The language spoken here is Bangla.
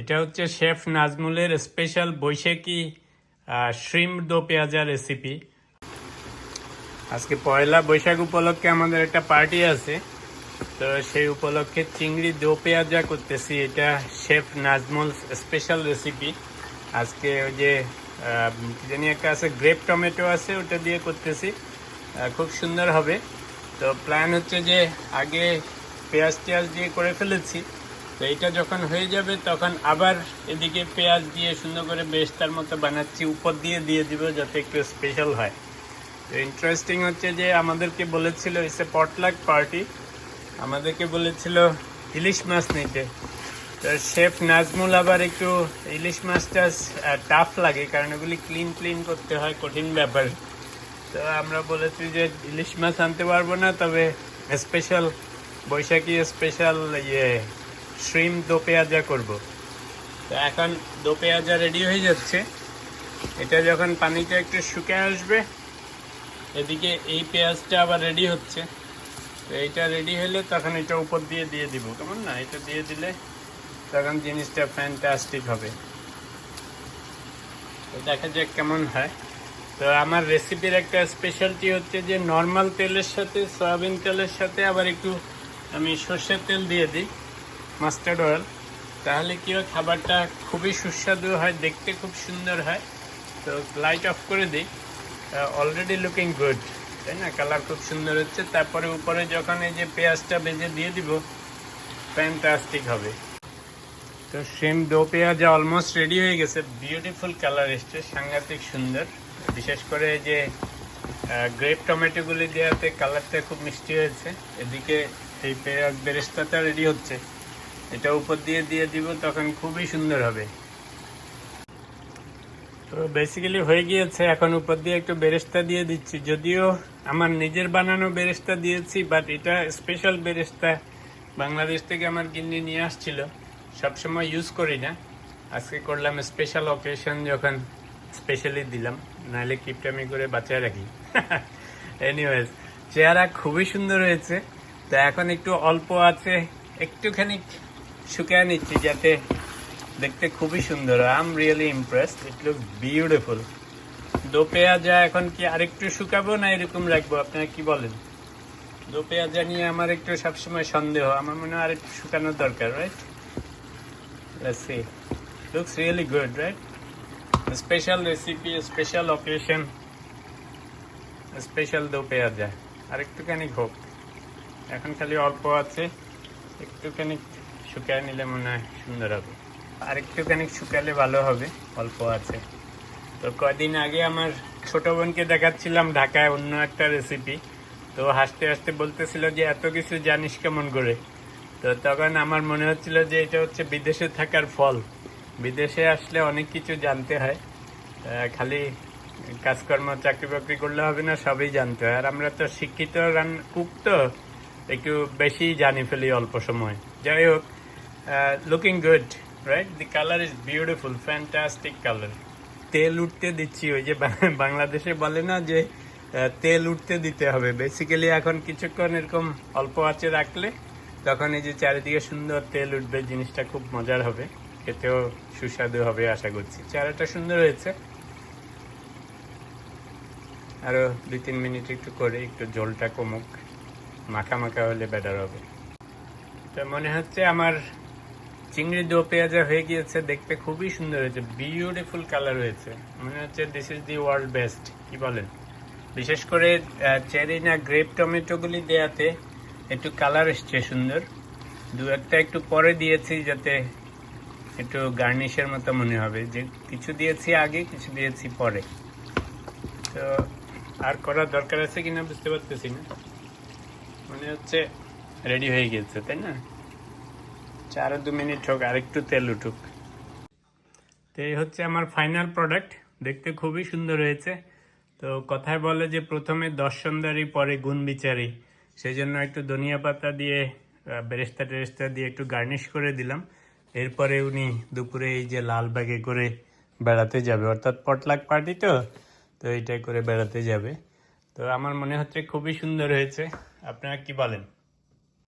এটা হচ্ছে chef নাজমুলের special Baishakhi shrimp do pyaza recipe আজকে পয়লা বৈশাখ উপলক্ষে আমাদের একটা পার্টি আছে। তো সেই উপলক্ষে চিংড়ি দো পেঁয়াজা করতেছি। এটা শেফ নাজমুল স্পেশাল রেসিপি আজকে ওই যে জানি একটা আছে গ্রেপ টমেটো আছে, ওটা দিয়ে করতেছি। খুব সুন্দর হবে। তো প্ল্যান হচ্ছে যে আগে পেঁয়াজ টেয়াজ দিয়ে করে ফেলেছি। তো এইটা যখন হয়ে যাবে, তখন আবার এদিকে পেঁয়াজ দিয়ে সুন্দর করে বেস্তার মতো বানাচ্ছি, উপর দিয়ে দিয়ে দিব যাতে একটু স্পেশাল হয়। তো ইন্টারেস্টিং হচ্ছে যে আমাদেরকে বলেছিল ইটস এ পটলাক পার্টি আমাদেরকে বলেছিল ইলিশ মাছ নিতে। তো শেফ নাজমুল আবার একটু ইলিশ মাছটা টাফ লাগে, কারণ ওগুলি ক্লিন ক্লিন করতে হয়, কঠিন ব্যাপার। তো আমরা বলেছি যে ইলিশ মাছ আনতে পারব না, তবে স্পেশাল বৈশাখী স্পেশাল ইয়ে শ্রিম দো পেঁয়াজা করব। তো এখন দো পেঁয়াজা রেডি হয়ে যাচ্ছে। এটা যখন পানিটা একটু শুকিয়ে আসবে, এদিকে এই পেঁয়াজটা আবার রেডি হচ্ছে। তো এইটা রেডি হলে তখন এটা উপর দিয়ে দিয়ে দিব। কেমন না? এটা দিয়ে দিলে তখন জিনিসটা ফ্যান্টাস্টিক হবে। তো দেখা যাক কেমন হয়। তো আমার রেসিপির একটা স্পেশালিটি হচ্ছে যে নর্মাল তেলের সাথে, সয়াবিন তেলের সাথে আবার একটু আমি সর্ষের তেল দিয়ে দিই। মাস্টার্ড অয়েল তাহলে কি হয়, খাবারটা খুবই সুস্বাদু হয়, দেখতে খুব সুন্দর হয়। তো লাইট অফ করে দিই। অলরেডি লুকিং গুড তাই না? কালার খুব সুন্দর হচ্ছে। তারপরে উপরে যখন এই যে পেঁয়াজটা ভেজে দিয়ে দিব ফ্যান্টাস্টিক হবে। তো সেম দো পেঁয়াজা অলমোস্ট রেডি হয়ে গেছে। বিউটিফুল কালার এসছে, সাংঘাতিক সুন্দর। বিশেষ করে যে গ্রেপ টমেটোগুলি দেওয়াতে কালারটা খুব মিষ্টি হয়েছে। এদিকে এই পেঁয়াজ বেরেস্তাটা রেডি হচ্ছে। এটা উপর দিয়ে দিয়ে দিব, তখন খুবই সুন্দর হবে। তো বেসিক্যালি হয়ে গিয়েছে, এখন উপর দিয়ে একটু বেরেস্তা দিয়ে দিচ্ছি। যদিও আমার নিজের বানানো বেরেস্তা দিয়েছি বাট এটা স্পেশাল বেরেস্তা বাংলাদেশ থেকে আমার গিন্নি নিয়ে আসছিল। সবসময় ইউজ করি না। আজকে করলাম স্পেশাল অকেশন যখন স্পেশালি দিলাম, নাহলে কিপটামি করে বাঁচায় রাখি। এনিওয়েজ চেহারা খুবই সুন্দর হয়েছে। তো এখন একটু অল্প আছে একটুখানি শুকিয়ে নিচ্ছি যাতে দেখতে খুবই সুন্দর I am really impressed it look beautiful though পেঁয়াজা এখন কি আরেকটু শুকাবো না এরকম রাখব? আপনারা কি বলেন? দো পেঁয়াজা নিয়ে আমার একটু সবসময় সন্দেহ। আমার মনে হয় আরেকটু শুকানোর দরকার right really good, right? A special recipe, a special occasion, a দো পেঁয়াজা। আর একটুখানি হোক এখন খালি অল্প আছে। একটুখানি শুকায় নিলে মনে হয় সুন্দর হবে। আর একটুখানি শুকালে ভালো হবে, অল্প আছে। তো কদিন আগে আমার ছোট বোনকে দেখাচ্ছিলাম ঢাকায় অন্য একটা রেসিপি তো হাসতে হাসতে বলতেছিল যে, এত কিছু জানিস কেমন করে? তো তখন আমার মনে হচ্ছিল যে, এটা হচ্ছে বিদেশে থাকার ফল। বিদেশে আসলে অনেক কিছু জানতে হয়। খালি কাজকর্ম, চাকরি বাকরি করলে হবে না, সবই জানতে হয়। আর আমরা তো শিক্ষিত, রান, কুক তো, একটু বেশি জানি ফেলি অল্প সময়। যাই হোক looking good right the colour is beautiful fantastic colour তেল উঠতে দিচ্ছি, ওই যে বাংলাদেশে বলে না যে তেল উঠতে দিতে হবে। বেসিক্যালি এখন কিছুক্ষণ এরকম অল্প আঁচে রাখলে তখন এই যে চারিদিকে সুন্দর তেল উঠবে, জিনিসটা খুব মজার হবে। খেতেও সুস্বাদু হবে, আশা করছি। চারাটা সুন্দর হয়েছে। আরও দুই তিন মিনিট একটু করে একটু জলটা কমুক। মাখা মাখা হলে বেটার হবে। তো মনে হচ্ছে আমার চিংড়ি দো পেঁয়াজা হয়ে গিয়েছে, দেখতে খুবই সুন্দর হয়েছে বিউটিফুল কালার হয়েছে। মনে হচ্ছে this is the world best কি বলেন? বিশেষ করে চেরি না গ্রেপ টমেটোগুলি দেয়াতে একটু কালার এসছে সুন্দর। দু একটা একটু পরে দিয়েছি যাতে একটু গার্নিশের মতো মনে হবে। যে কিছু দিয়েছি আগে, কিছু দিয়েছি পরে। তো আর করার দরকার আছে কিনা বুঝতে পারতেছি না। মনে হচ্ছে রেডি হয়ে গেছে তাই না? চার দু মিনিট হোক আরেকটু তেল উঠুক। তো এই হচ্ছে আমার ফাইনাল প্রোডাক্ট দেখতে খুবই সুন্দর হয়েছে। তো কথায় বলে যে প্রথমে দর্শনদারি পরে গুণ বিচারি সেই জন্য একটু ধনিয়া পাতা দিয়ে বেরেস্তা টেরেস্তা দিয়ে একটু গার্নিশ করে দিলাম। এরপরে উনি দুপুরে এই যে লাল ব্যাগে করে বেড়াতে যাবে। অর্থাৎ পটলাক পার্টি তো? তো এইটাই করে বেড়াতে যাবে। তো আমার মনে হচ্ছে খুবই সুন্দর হয়েছে। আপনারা কি বলেন?